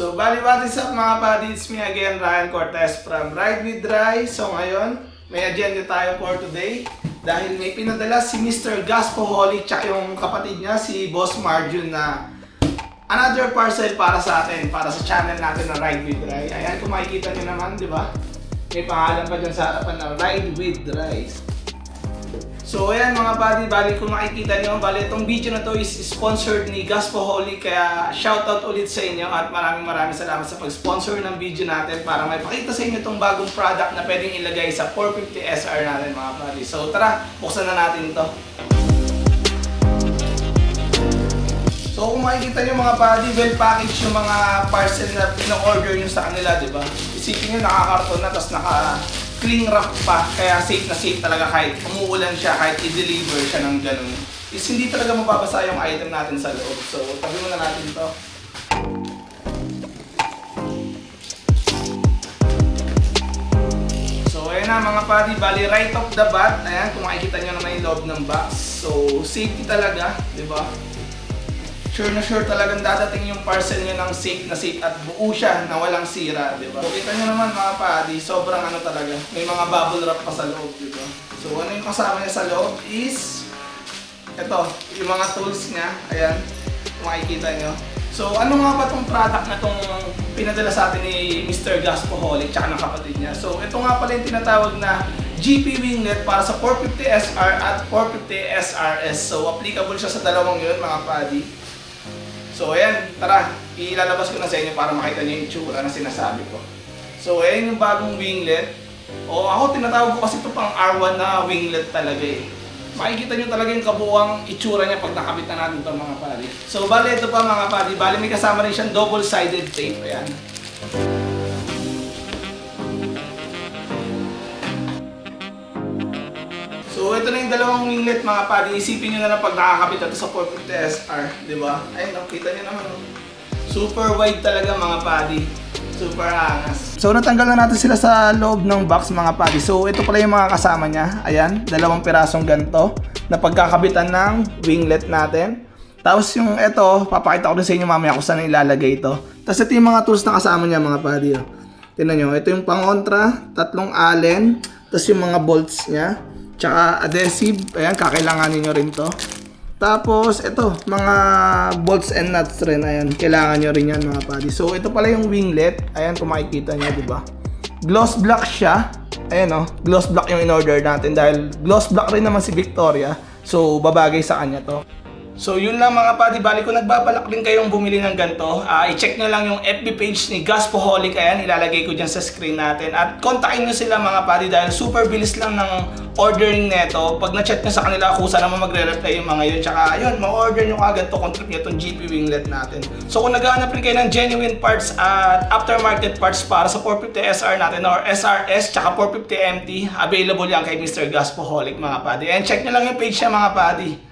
So, bali what is mga buddy? It's me again, Ryan Cortez from Ride with Rai. So, ngayon, may agenda tayo for today. Dahil may pinadala si Mr. Gaspoholic tsaka yung kapatid niya, si Boss Marjun na another parcel para sa atin, para sa channel natin na Ride with Rai. Ayan, kung makikita niyo naman, di ba? May pangalan pa dyan sa harapan na Ride with Rai. So ayan mga buddy, bali kung makikita nyo, bali itong video na to is sponsored ni Gaspoholic kaya shoutout ulit sa inyo at maraming maraming salamat sa pag-sponsor ng video natin para may pakita sa inyo itong bagong product na pwedeng ilagay sa 450 SR natin mga buddy. So tara, buksan na natin to. So kung makikita nyo mga buddy, well packaged yung mga parcel na pina-order nyo sa kanila, di ba? Isipin nyo nakakarton na, tapos naka cling wrap pa, kaya safe na safe talaga kahit umuulan siya, kahit i-deliver siya ng ganun. Is hindi talaga mababasa yung item natin sa loob. So tabi muna natin to. So ayan na mga buddy, bali right off the bat, ayan kung makikita nyo naman yung loob ng box. So safety talaga, di ba? Sure na sure talagang dadating yung parcel nyo ng safe na safe at buo siya na walang sira, di ba? So, kita nyo naman mga padi, sobrang ano talaga. May mga bubble wrap pa sa loob, di ba? So, ano yung kasama niya sa loob is, ito, yung mga tools niya, ayan, kung makikita nyo. So, ano nga ba tong product na tong pinadala sa atin ni Mr. Gaspoholic tsaka ng kapatid niya? So, ito nga pala yung tinatawag na GP Winglet para sa 450 SR at 450 SRS. So, applicable siya sa dalawang yun, mga padi. So ayan, tara, ilalabas ko na sa inyo para makita niyo yung itsura na sinasabi ko. So ayan yung bagong winglet. O ako tinatawag ko kasi ito pang R1 na winglet talaga eh. Makikita nyo talaga yung kabuwang itsura niya pag nakabit na natin ito mga pari. So bali ito pa mga pari, bali may kasama rin siyang double-sided tape. Ayan. So ito na yung dalawang winglet mga padi. Isipin nyo na lang pag nakakabit ito sa 450 SR, di ba? Ayun, nakita nyo naman. oh. Super wide talaga mga padi. Super angas. So natanggal na natin sila sa loob ng box mga padi. So ito pala yung mga kasama niya. Ayan, dalawang pirasong ganito na pagkakabitan ng winglet natin. Tapos yung ito, papakita ko rin sa inyo mamaya kung saan ilalagay ito. Tapos ito yung mga tools na kasama niya mga padi. Oh. Tingnan nyo, ito yung pangontra, tatlong allen, tapos yung mga bolts niya, tsaka adhesive, ayan, kakailanganin nyo rin to. Tapos, ito, mga bolts and nuts rin, ayan, kailangan nyo rin yan mga padi. So, ito pala yung winglet, ayan, kung makikita nyo, di ba? Gloss black siya, ayan oh, gloss black yung in-order natin dahil gloss black rin naman si Victoria, so babagay sa kanya to. So yun lang mga padi, bali kung nagbabalak din kayong bumili ng ganito, ah, i-check nyo lang yung FB page ni Gaspoholic, ayan, ilalagay ko dyan sa screen natin. At kontakin nyo sila mga padi dahil super bilis lang ng ordering neto. Pag na-chat nyo sa kanila, kusa naman magre-reply yung mga yun. Tsaka yun, ma-order nyo agad to kung trip nyo itong GP Winglet natin. So kung naghahanap rin kayo ng genuine parts at aftermarket parts para sa 450 SR natin or SRS tsaka 450 MT, available yan kay Mr. Gaspoholic mga padi. And check nyo lang yung page niya mga padi.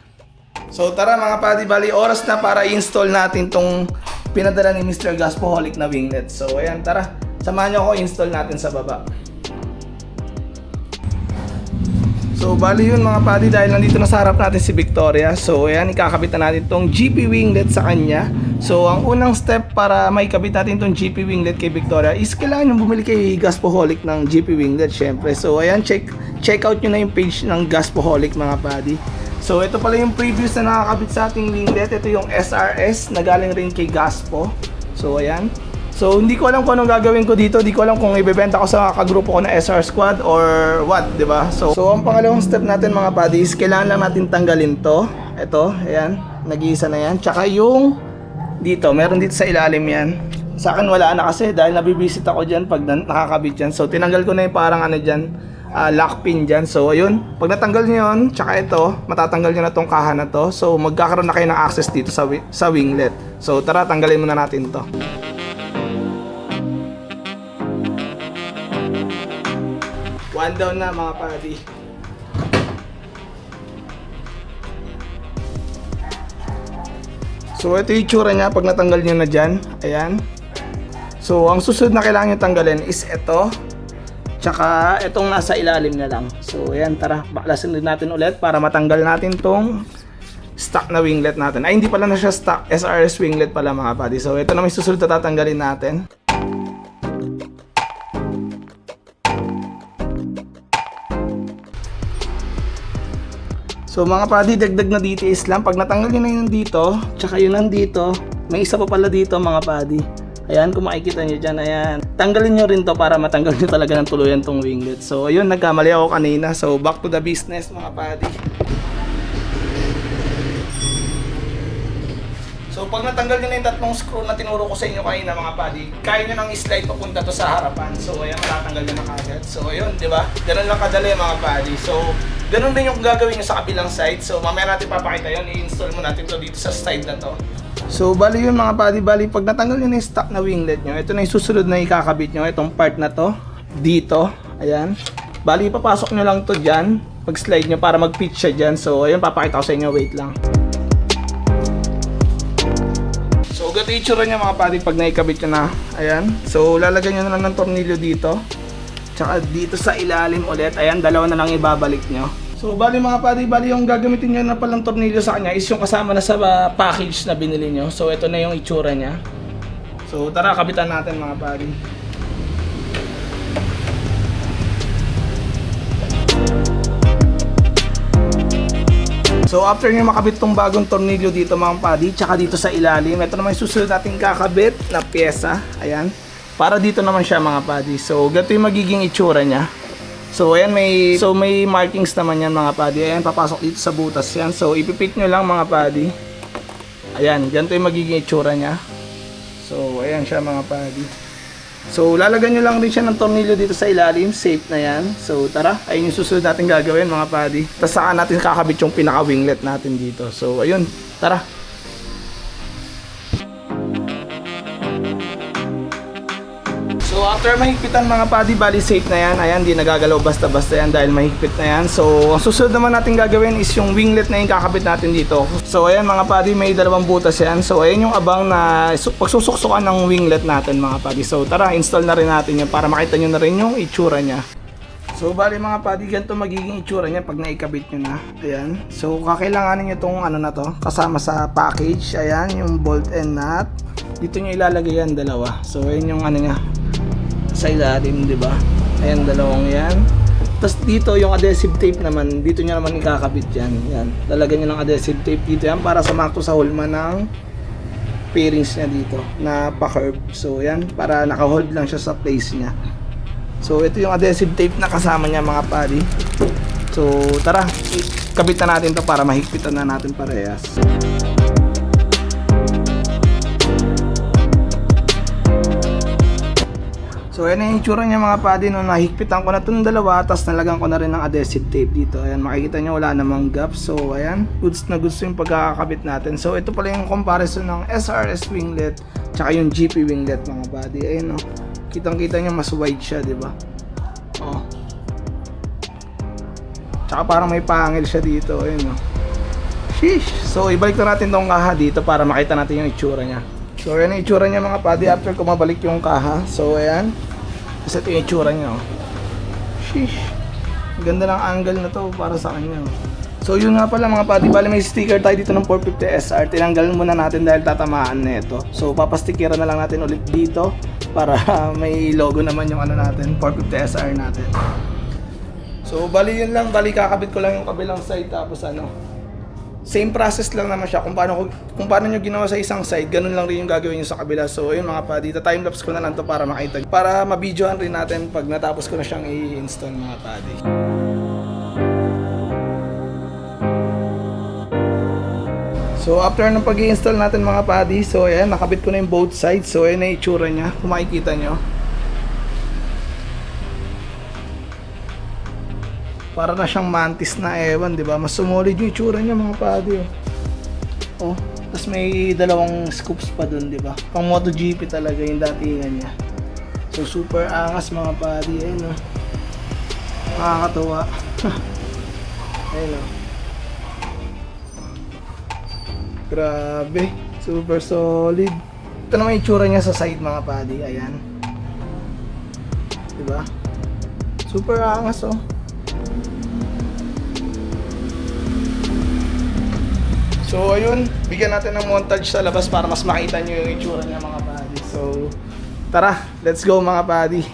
So tara mga padi, bali oras na para i-install natin tong pinadala ni Mr. Gaspoholic na winglet. So ayan, tara. Samahan nyo ako install natin sa baba. So bali yun mga padi dahil nandito na sa harap natin si Victoria. So ayan, ikakabit na natin tong GP winglet sa kanya. So ang unang step para maikabit natin tong GP winglet kay Victoria is kailangan yung bumili kay Gaspoholic ng GP winglet syempre. So ayan, check check out nyo na yung page ng Gaspoholic mga padi. So ito pala yung previous na nakakabit sa ating winglet. Ito yung SRS na galing rin kay Gaspo. So ayan. So hindi ko alam kung anong gagawin ko dito. Hindi ko alam kung ibebenta ko sa kagrupo ko na SR Squad or what, 'di ba? So, so ang pangalawang step natin mga buddies, kailangan lang natin tanggalin 'to. Ito, ayan, nag-iisa na 'yan. Tsaka yung dito, meron dito sa ilalim 'yan. Sa akin wala na kasi dahil nabibisit ako diyan pag na- nakakabit yan. So tinanggal ko na yung parang ano diyan, ah, lock pin dyan. So ayun, pag natanggal niyo 'yon, tsaka ito, matatanggal niyo na tong kaha na to. So magkakaroon na kayo ng access dito sa wi- sa winglet. So tara, tanggalin muna natin 'to. One down na mga padi. So ito yung itsura niya pag natanggal niyo na dyan. Ayan. So ang susunod na kailangan nyo tanggalin is ito. Tsaka itong nasa ilalim na lang. So ayan tara, baklasin din natin ulit para matanggal natin tong stock na winglet natin. Ay, hindi pala na siya stock. SRS winglet pala mga buddy. So, ito na may susunod na tatanggalin natin. So mga buddy, dagdag na details lang. Pag natanggal nyo na yun dito, tsaka yun nandito, may isa pa pala dito mga buddy. Ayan, kung makikita nyo dyan, ayan. Tanggalin nyo rin to para matanggal nyo talaga ng tuluyan tong winglet. So ayun, nagkamali ako kanina. So back to the business mga buddy. So pag natanggal nyo na yung tatlong screw na tinuro ko sa inyo kanina mga buddy, kaya nyo nang slide papunta to sa harapan. So ayan, matatanggal nyo na kagad. So ayun, di ba? Ganun lang kadali mga buddy. So ganun din yung gagawin nyo sa kabilang side. So mamaya natin papakita yun. I-install mo natin to dito sa side na to. So bali yun mga buddy, bali pag natanggal na yung stock na winglet nyo, ito na yung susunod na ikakabit nyo, itong part na to, dito, ayan. Bali papasok nyo lang to dyan, pag slide nyo para mag-pitch siya dyan. So ayun, papakita ko sa inyo, wait lang. So, ganito yung itsura niya mga padi pag naikabit nyo na. Ayan. So, lalagyan nyo na lang ng tornilyo dito. Tsaka dito sa ilalim ulit. Ayan, dalawa na lang ibabalik nyo. So, bali mga padi, bali yung gagamitin nyo na palang tornilyo sa kanya is yung kasama na sa uh, package na binili nyo. So, ito na yung itsura niya. So, tara, kabitan natin mga padi. So after nyo makabit tong bagong tornilyo dito mga padi, tsaka dito sa ilalim, ito naman yung susunod nating kakabit na pyesa. Ayan. Para dito naman siya mga padi. So ganito yung magiging itsura niya. So ayan may so may markings naman yan mga padi. Ayan papasok dito sa butas yan. So ipipit nyo lang mga padi. Ayan, ganito yung magiging itsura niya. So ayan siya mga padi. So, lalagyan nyo lang rin siya ng tornilyo dito sa ilalim. Safe na yan. So, tara. Ayun yung susunod natin gagawin mga padi. Tapos saka natin kakabit yung pinaka-winglet natin dito. So, ayun. Tara. After mahigpitan mga padi, bali safe na yan. Ayan, di nagagalaw basta-basta yan dahil mahigpit na yan. So, ang susunod naman natin gagawin is yung winglet na yung kakabit natin dito. So, ayan mga padi, may dalawang butas yan. So, ayan yung abang na su- pagsusuksukan ng winglet natin mga padi. So, tara, install na rin natin yan para makita nyo na rin yung itsura niya. So, bali mga padi, ganito magiging itsura niya pag naikabit nyo na. Ayan. So, kakailanganin nyo itong ano na to, kasama sa package. Ayan, yung bolt and nut. Dito nyo ilalagay yan, dalawa. So, ayan yung ano niya, sa ilalim, di ba? Ayan, dalawang yan. Tapos dito, yung adhesive tape naman, dito nyo naman ikakabit yan. Yan. Lalagyan nyo ng adhesive tape dito yan para sumakto sa hulma ng pairings niya dito na pa-curve. So, yan. Para naka-hold lang siya sa place niya. So, ito yung adhesive tape na kasama niya mga padi. So, tara. Kabit na natin to para mahigpitan na natin parehas. So ayan yung itsura niya mga padi no nahigpitan ko na itong dalawa tapos nalagan ko na rin ng adhesive tape dito. Ayan makikita nyo wala namang gap. So ayan goods na goods yung pagkakakabit natin. So ito pala yung comparison ng SRS winglet tsaka yung GP winglet mga padi. Ayan no. Kitang kita nyo mas wide siya di ba? Oh. Tsaka parang may pangil siya dito. Ayan no. Sheesh. So ibalik na natin tong kaha dito para makita natin yung itsura niya. So ayan yung itsura niya mga padi after ko mabalik yung kaha. So ayan. Kasi ito yung itsura niya. Oh. Sheesh. Ganda ng angle na to para sa kanya. oh. So yun nga pala mga padi, bali may sticker tayo dito ng 450 SR. Tinanggal muna natin dahil tatamaan na ito. So papastikeran na lang natin ulit dito para may logo naman yung ano natin, 450 SR natin. So bali yun lang, bali kakabit ko lang yung kabilang side tapos ano, same process lang naman siya. Kung paano kung paano niyo ginawa sa isang side ganun lang rin yung gagawin niyo sa kabila. So ayun mga padi time lapse ko na lang to para makita para mabidyohan rin natin pag natapos ko na siyang i-install mga padi So after ng pag install natin mga padi, so ayan, nakabit ko na yung both sides. So ayan na itsura niya, kung makikita nyo. Para na siyang mantis na ewan, di ba? Mas sumolid yung itsura niya mga padi. Oh, oh tapos may dalawang scoops pa dun, di ba? Pang MotoGP talaga yung datingan niya. So super angas mga padi, ayun oh. Nakakatuwa. ayun oh. Grabe, super solid. Ito naman yung itsura niya sa side mga padi, ayan. 'Di ba? Super angas oh. So ayun, bigyan natin ng montage sa labas para mas makita nyo yung itsura niya mga buddy. So tara, let's go mga buddy.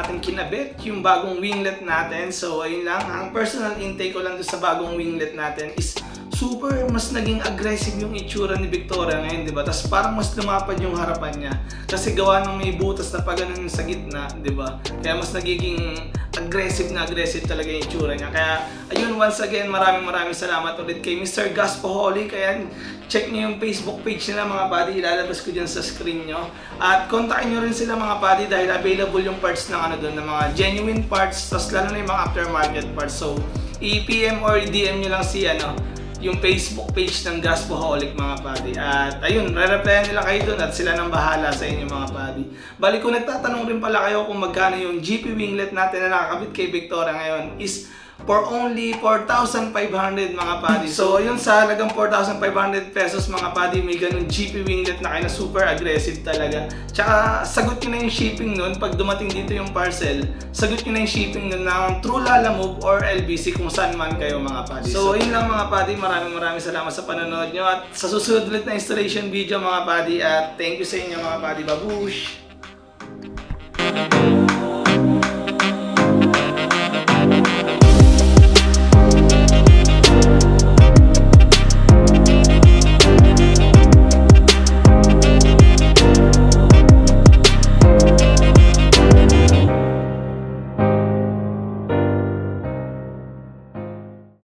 Natin kinabit yung bagong winglet natin. So, ayun lang. Ang personal intake ko lang doon sa bagong winglet natin is super mas naging aggressive yung itsura ni Victoria ngayon, di ba? Tapos parang mas lumapad yung harapan niya. Kasi gawa ng may butas na pa ganun sa gitna, di ba? Kaya mas nagiging aggressive na aggressive talaga yung itsura niya. Kaya, ayun, once again, maraming maraming salamat ulit kay Mr. Gaspoholic. Kaya, check niyo yung Facebook page nila mga buddy. Ilalabas ko dyan sa screen nyo. At kontakin nyo rin sila mga buddy dahil available yung parts ng ano doon, ng mga genuine parts, tapos lalo na yung mga aftermarket parts. So, i-PM or i-DM nyo lang si ano, yung Facebook page ng Gaspoholic mga buddy. At ayun, re-replyan nila kayo doon at sila nang bahala sa inyo mga buddy. Bali kung nagtatanong rin pala kayo kung magkano yung GP winglet natin na nakakabit kay Victoria ngayon is for only 4,500 mga buddy. So, yun sa halagang 4,500 pesos mga buddy, may ganun GP winglet na kayo na super aggressive talaga. Tsaka, sagot nyo na yung shipping nun pag dumating dito yung parcel. Sagot nyo na yung shipping nun ng True Lalamove or LBC kung saan man kayo mga buddy. So, yun lang mga buddy. Maraming maraming salamat sa panonood nyo at sa susunod ulit na installation video mga buddy at thank you sa inyo mga buddy. Babush!